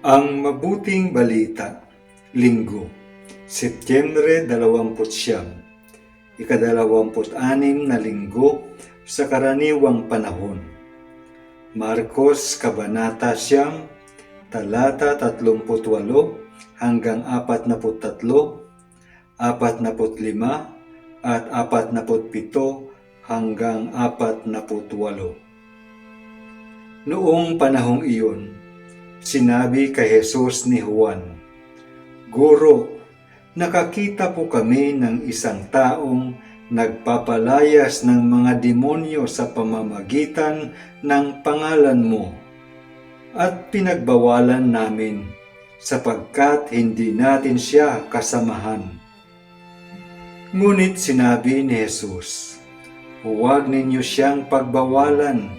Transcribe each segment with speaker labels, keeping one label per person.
Speaker 1: Ang Mabuting Balita, Linggo, Setyembre 29, ikadalawamput-anim na linggo sa karaniwang panahon. Marcos Kabanata Siyam, talata 38 hanggang 43, 45 at 47 hanggang 48. Noong panahong iyon, Sinabi kay Jesus ni Juan, Guro, nakakita po kami ng isang taong nagpapalayas ng mga demonyo sa pamamagitan ng pangalan mo at pinagbawalan namin sapagkat hindi natin siya kasamahan. Ngunit sinabi ni Jesus, Huwag ninyo siyang pagbawalan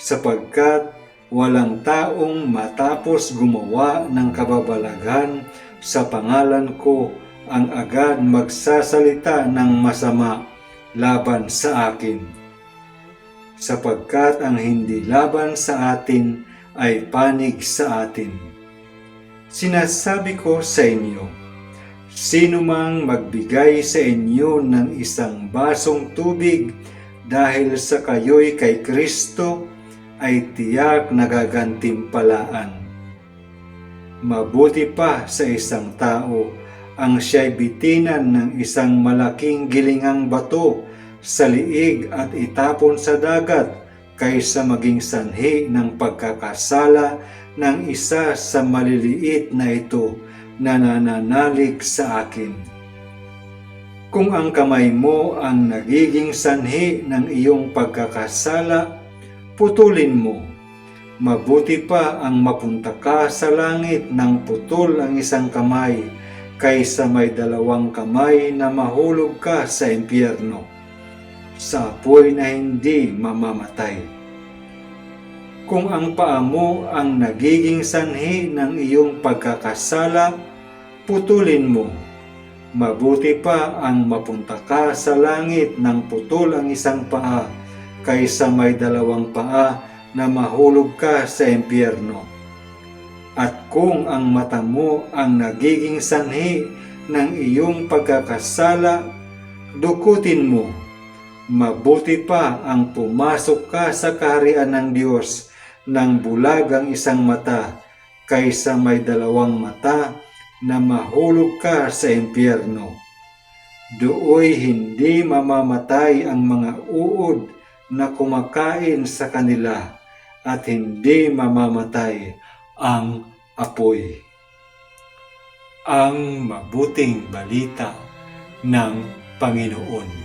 Speaker 1: sapagkat walang taong matapos gumawa ng kababalaghan sa pangalan ko ang agad magsasalita ng masama laban sa akin. Sapagkat ang hindi laban sa atin ay panig sa atin. Sinasabi ko sa inyo, sino mang magbigay sa inyo ng isang basong tubig dahil sa kayo'y kay Kristo, ay tiyak nagagantimpalaan. Mabuti pa sa isang tao ang siya'y bitinan ng isang malaking gilingang bato sa liig at itapon sa dagat kaysa maging sanhi ng pagkakasala ng isa sa maliliit na ito na nananalig sa akin. Kung ang kamay mo ang nagiging sanhi ng iyong pagkakasala, putulin mo. Mabuti pa ang mapunta ka sa langit ng putol ang isang kamay kaysa may dalawang kamay na mahulog ka sa impyerno sa apoy na hindi mamamatay. Kung ang paa mo ang nagiging sanhi ng iyong pagkakasala, putulin mo. Mabuti pa ang mapunta ka sa langit ng putol ang isang paa kaysa may dalawang paa na mahulog ka sa impyerno. At kung ang mata mo ang nagiging sanhi ng iyong pagkakasala, dukutin mo. Mabuti pa ang pumasok ka sa kaharian ng Diyos ng bulag ang isang mata kaysa may dalawang mata na mahulog ka sa impyerno. Dooy hindi mamamatay ang mga uod na kumakain sa kanila at hindi mamamatay ang apoy. Ang mabuting balita ng Panginoon.